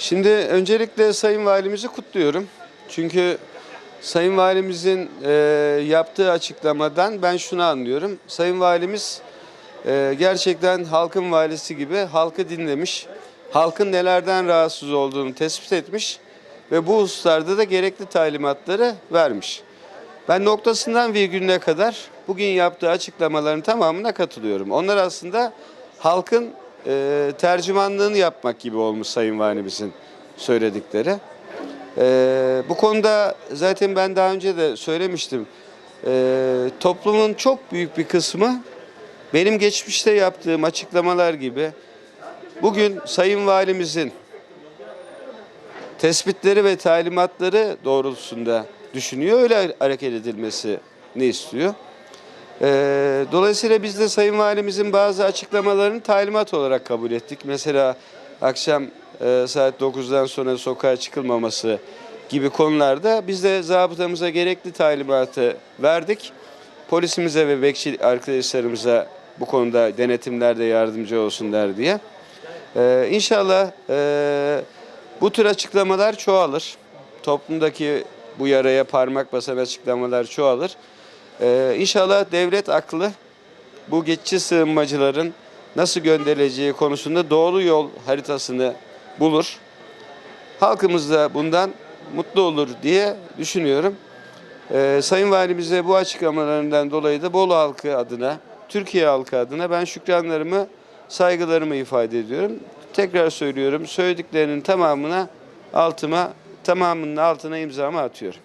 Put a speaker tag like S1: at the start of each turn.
S1: Şimdi öncelikle Sayın Valimizi kutluyorum. Çünkü Sayın Valimizin e, yaptığı açıklamadan ben şunu anlıyorum. Sayın Valimiz e, gerçekten halkın valisi gibi halkı dinlemiş. Halkın nelerden rahatsız olduğunu tespit etmiş ve bu hususlarda da gerekli talimatları vermiş. Ben noktasından virgülüne kadar bugün yaptığı açıklamaların tamamına katılıyorum. Onlar aslında halkın e, tercümanlığını yapmak gibi olmuş Sayın Valimizin söyledikleri. E, bu konuda zaten ben daha önce de söylemiştim. E, toplumun çok büyük bir kısmı benim geçmişte yaptığım açıklamalar gibi bugün Sayın Valimizin tespitleri ve talimatları doğrultusunda düşünüyor. Öyle hareket edilmesini istiyor. Ee, dolayısıyla biz de Sayın Valimizin bazı açıklamalarını talimat olarak kabul ettik. Mesela akşam e, saat 9'dan sonra sokağa çıkılmaması gibi konularda biz de zabıtamıza gerekli talimatı verdik. Polisimize ve bekçi arkadaşlarımıza bu konuda denetimlerde yardımcı olsunlar diye. Ee, inşallah e, bu tür açıklamalar çoğalır. Toplumdaki bu yaraya parmak basan açıklamalar çoğalır. Ee, inşallah devlet aklı bu geçici sığınmacıların nasıl gönderileceği konusunda doğru yol haritasını bulur. Halkımız da bundan mutlu olur diye düşünüyorum. Ee, Sayın Valimize bu açıklamalarından dolayı da Bolu halkı adına, Türkiye halkı adına ben şükranlarımı, saygılarımı ifade ediyorum. Tekrar söylüyorum, söylediklerinin tamamına altıma, tamamının altına imzamı atıyorum.